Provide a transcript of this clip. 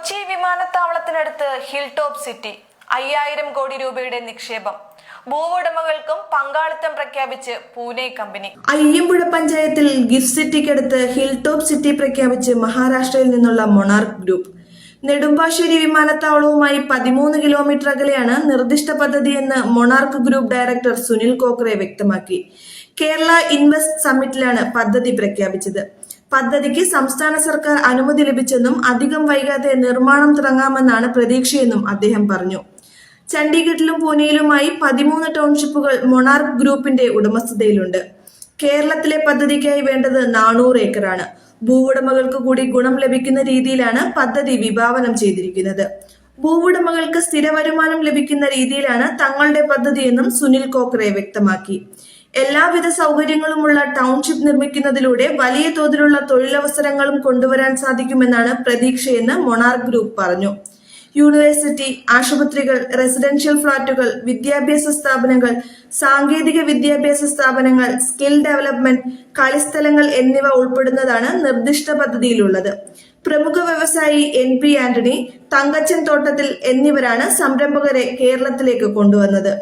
കൊച്ചി വിമാനത്താവളത്തിനടുത്ത് hill top city അയ്യായിരം കോടി രൂപയുടെ നിക്ഷേപം. ഭൂവുടമകൾക്കും പങ്കാളിത്തം പ്രഖ്യാപിച്ച് പൂനെ കമ്പനി. അയ്യമ്പുഴ പഞ്ചായത്തിൽ ഗിഫ്റ്റ് സിറ്റിക്കടുത്ത് ഹിൽ ടോപ്പ് സിറ്റി പ്രഖ്യാപിച്ച് മഹാരാഷ്ട്രയിൽ നിന്നുള്ള മൊണാർക്ക് ഗ്രൂപ്പ്. നെടുമ്പാശ്ശേരി വിമാനത്താവളവുമായി പതിമൂന്ന് കിലോമീറ്റർ അകലെയാണ് നിർദ്ദിഷ്ട പദ്ധതിയെന്ന് monarch group director Sunil Kokre വ്യക്തമാക്കി. കേരള ഇൻവെസ്റ്റ് സമ്മിറ്റിലാണ് പദ്ധതി പ്രഖ്യാപിച്ചത്. പദ്ധതിക്ക് സംസ്ഥാന സർക്കാർ അനുമതി ലഭിച്ചെന്നും അധികം വൈകാതെ നിർമ്മാണം തുടങ്ങാമെന്നാണ് പ്രതീക്ഷയെന്നും അദ്ദേഹം പറഞ്ഞു. ചണ്ഡീഗഡിലും പൂനെയിലുമായി പതിമൂന്ന് ടൗൺഷിപ്പുകൾ മൊണാർക്ക് ഗ്രൂപ്പിന്റെ ഉടമസ്ഥതയിലുണ്ട്. കേരളത്തിലെ പദ്ധതിക്കായി വേണ്ടത് നാനൂറ് ഏക്കറാണ്. ഭൂവുടമകൾക്ക് കൂടി ഗുണം ലഭിക്കുന്ന രീതിയിലാണ് പദ്ധതി വിഭാവനം ചെയ്തിരിക്കുന്നത്. ഭൂവുടമകൾക്ക് സ്ഥിര വരുമാനം ലഭിക്കുന്ന രീതിയിലാണ് തങ്ങളുടെ പദ്ധതിയെന്നും സുനിൽ കോക്രെ വ്യക്തമാക്കി. എല്ലാവിധ സൗകര്യങ്ങളുമുള്ള ടൗൺഷിപ്പ് നിർമ്മിക്കുന്നതിലൂടെ വലിയ തോതിലുള്ള തൊഴിലവസരങ്ങളും കൊണ്ടുവരാൻ സാധിക്കുമെന്നാണ് പ്രതീക്ഷയെന്ന് മൊണാർക്ക് ഗ്രൂപ്പ് പറഞ്ഞു. യൂണിവേഴ്സിറ്റി ആശുപത്രികൾ റെസിഡൻഷ്യൽ ഫ്ളാറ്റുകൾ വിദ്യാഭ്യാസ സ്ഥാപനങ്ങൾ സാങ്കേതിക വിദ്യാഭ്യാസ സ്ഥാപനങ്ങൾ സ്കിൽ ഡെവലപ്മെന്റ് കളിസ്ഥലങ്ങൾ എന്നിവ ഉൾപ്പെടുന്നതാണ് നിർദ്ദിഷ്ട പദ്ധതിയിലുള്ളത്. പ്രമുഖ വ്യവസായി എൻ പി ആന്റണി തങ്കച്ചൻ തോട്ടത്തിൽ എന്നിവരാണ് സംരംഭകരെ കേരളത്തിലേക്ക് കൊണ്ടുവന്നത്.